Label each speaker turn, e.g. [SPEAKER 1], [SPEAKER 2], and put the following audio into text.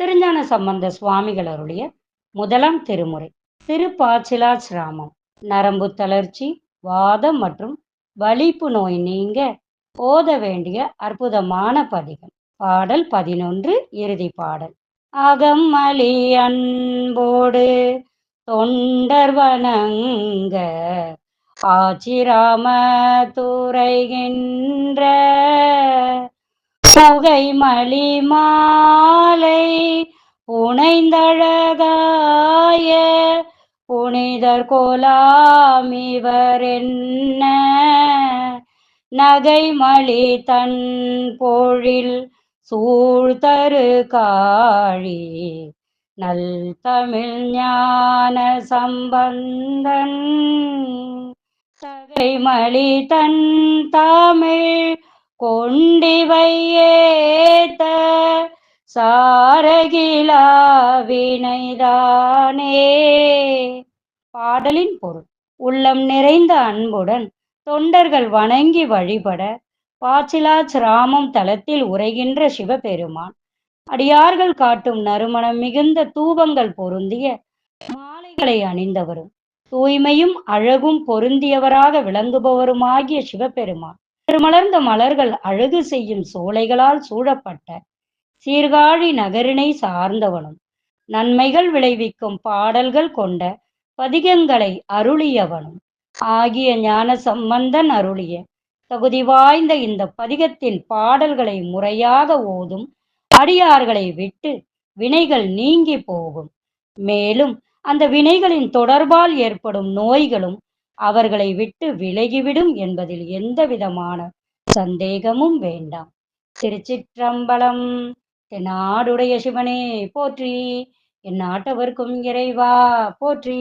[SPEAKER 1] திருஞான சம்பந்த சுவாமிகள் அருளிய முதலாம் திருமுறை. திருப்பாச்சிலாசிராமம் நரம்பு தளர்ச்சி வாதம் மற்றும் வலிப்பு நோய் நீங்க ஓத வேண்டிய அற்புதமான பதிகம். பாடல் பதினொன்று இறுதி பாடல். அகம்மலி அன்போடு தொண்டர் வணங்க. ஆச்சிராம துறைகின்ற புகை மலி மாலை புனைந்தழகாய புனிதர் கோலாம் இவர் என்ன? நகை மலி தன் பொழில் சூழ்தரு காழி நல் தமிழ் ஞான சம்பந்தன். சகை மலி தன் தாமே கொண்டிவையேத்த சாரகிலா வினைதானே பாடலின் பொருள் உள்ளம் நிறைந்த அன்புடன் தொண்டர்கள் வணங்கி வழிபட பாச்சிலாச் ராமம் தலத்தில் உரைகின்ற சிவபெருமான் அடியார்கள் காட்டும் நறுமணம் மிகுந்த தூபங்கள் பொருந்திய மாலைகளை அணிந்தவரும் தூய்மையும் அழகும் பொருந்தியவராக விளங்குபவருமாகிய சிவபெருமான். மலர்ந்த மலர்கள் அழகு செய்யும் சோலைகளால் சூழப்பட்ட சீர்காழி நகரினை சார்ந்தவனும் நன்மைகள் விளைவிக்கும் பாடல்கள் கொண்ட பதிகங்களை அருளியவனும் ஆகிய ஞான சம்பந்தன் அருளிய தகுதி வாய்ந்த இந்த பதிகத்தின் பாடல்களை முறையாக ஓதும் அடியார்களை விட்டு வினைகள் நீங்கி போகும். மேலும் அந்த வினைகளின் தொடர்பால் ஏற்படும் நோய்களும் அவர்களை விட்டு விலகிவிடும் என்பதில் எந்த விதமான சந்தேகமும் வேண்டாம். திருச்சிற்றம்பலம் தென்னாடுடைய சிவனே போற்றி. என் நாட்டவர்க்கும் இறைவா போற்றி.